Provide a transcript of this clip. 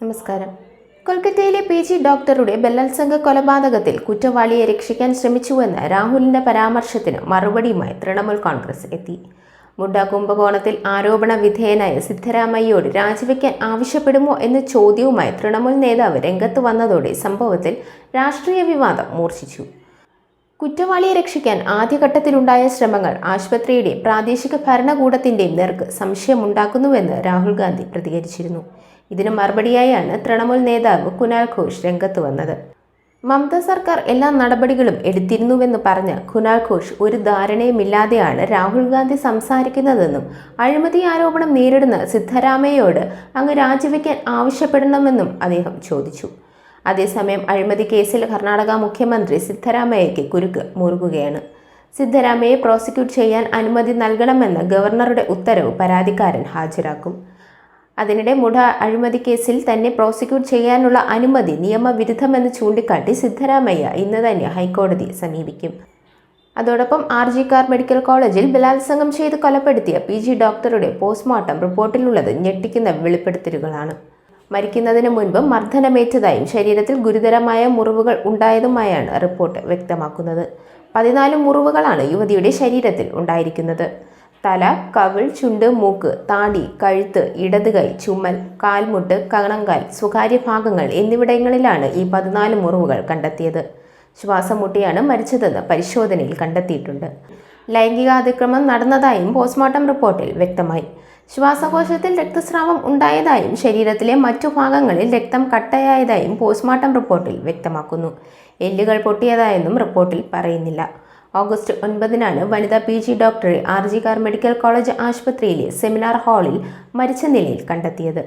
നമസ്കാരം. കൊൽക്കത്തയിലെ P. G. ഡോക്ടറുടെ ബലാത്സംഗ കൊലപാതകത്തിൽ കുറ്റവാളിയെ രക്ഷിക്കാൻ ശ്രമിച്ചുവെന്ന രാഹുലിന്റെ പരാമർശത്തിന് മറുപടിയുമായി തൃണമൂൽ കോൺഗ്രസ് എത്തി. മുഡ കുംഭകോണത്തിൽ ആരോപണ വിധേയനായ സിദ്ധരാമയ്യോട് രാജിവെക്കാൻ ആവശ്യപ്പെടുമോ എന്ന ചോദ്യവുമായി തൃണമൂൽ നേതാവ് രംഗത്ത് വന്നതോടെ സംഭവത്തിൽ രാഷ്ട്രീയ വിവാദം മൂർച്ഛിച്ചു. കുറ്റവാളിയെ രക്ഷിക്കാൻ ആദ്യഘട്ടത്തിലുണ്ടായ ശ്രമങ്ങൾ ആശുപത്രിയുടെയും പ്രാദേശിക ഭരണകൂടത്തിന്റെയും നേർക്ക് സംശയമുണ്ടാക്കുന്നുവെന്ന് രാഹുൽ ഗാന്ധി പ്രതികരിച്ചിരുന്നു. ഇതിന് മറുപടിയായാണ് തൃണമൂൽ നേതാവ് കുനാൽ ഘോഷ് രംഗത്ത് വന്നത്. മമത സർക്കാർ എല്ലാ നടപടികളും എടുത്തിരുന്നുവെന്ന് പറഞ്ഞ് കുനാൽ ഘോഷ് ഒരു ധാരണയുമില്ലാതെയാണ് രാഹുൽ ഗാന്ധി സംസാരിക്കുന്നതെന്നും അഴിമതി ആരോപണം നേരിടുന്ന സിദ്ധരാമയ്യോട് അങ്ങ് രാജിവെക്കാൻ ആവശ്യപ്പെടണമെന്നും അദ്ദേഹം ചോദിച്ചു. അതേസമയം അഴിമതി കേസിൽ കർണാടക മുഖ്യമന്ത്രി സിദ്ധരാമയ്യയ്ക്ക് കുരുക്ക് മുറുകുകയാണ്. സിദ്ധരാമയ്യെ പ്രോസിക്യൂട്ട് ചെയ്യാൻ അനുമതി നൽകണമെന്ന ഗവർണറുടെ ഉത്തരവ് പരാതിക്കാരൻ ഹാജരാക്കും. അതിനിടെ മുഠ അഴിമതി കേസിൽ തന്നെ പ്രോസിക്യൂട്ട് ചെയ്യാനുള്ള അനുമതി നിയമവിരുദ്ധമെന്ന് ചൂണ്ടിക്കാട്ടി സിദ്ധരാമയ്യ ഇന്ന് തന്നെ ഹൈക്കോടതിയെ സമീപിക്കും. അതോടൊപ്പം ആർ ജി കാർ മെഡിക്കൽ കോളേജിൽ ബലാത്സംഗം ചെയ്ത് കൊലപ്പെടുത്തിയ പി ജി ഡോക്ടറുടെ പോസ്റ്റ്മോർട്ടം റിപ്പോർട്ടിലുള്ളത് ഞെട്ടിക്കുന്ന വെളിപ്പെടുത്തലുകളാണ്. മരിക്കുന്നതിന് മുൻപ് മർദ്ദനമേറ്റതായും ശരീരത്തിൽ ഗുരുതരമായ മുറിവുകൾ ഉണ്ടായതുമായാണ് റിപ്പോർട്ട് വ്യക്തമാക്കുന്നത്. പതിനാല് മുറിവുകളാണ് യുവതിയുടെ ശരീരത്തിൽ ഉണ്ടായിരിക്കുന്നത്. തല കവിൾ ചുണ്ട് മൂക്ക് താടി കഴുത്ത് ഇടത് കൈ ചുമൽ കാൽമുട്ട് കണങ്കാൽ സ്വകാര്യ ഭാഗങ്ങൾ എന്നിവിടങ്ങളിലാണ് ഈ പതിനാല് മുറിവുകൾ കണ്ടെത്തിയത്. ശ്വാസം മുട്ടിയാണ് മരിച്ചതെന്ന് പരിശോധനയിൽ കണ്ടെത്തിയിട്ടുണ്ട്. ലൈംഗികാതിക്രമം നടന്നതായും പോസ്റ്റ്മോർട്ടം റിപ്പോർട്ടിൽ വ്യക്തമായി. ശ്വാസകോശത്തിൽ രക്തസ്രാവം ഉണ്ടായതായും ശരീരത്തിലെ മറ്റു ഭാഗങ്ങളിൽ രക്തം കട്ടയായതായും പോസ്റ്റ്മോർട്ടം റിപ്പോർട്ടിൽ വ്യക്തമാക്കുന്നു. എല്ലുകൾ പൊട്ടിയതായെന്നും റിപ്പോർട്ടിൽ പറയുന്നില്ല. ഓഗസ്റ്റ് ഒൻപതിനാണ് വനിതാ പി ജി ഡോക്ടറെ കാർ മെഡിക്കൽ കോളേജ് ആശുപത്രിയിലെ സെമിനാർ ഹാളിൽ മരിച്ച നിലയിൽ കണ്ടെത്തിയത്.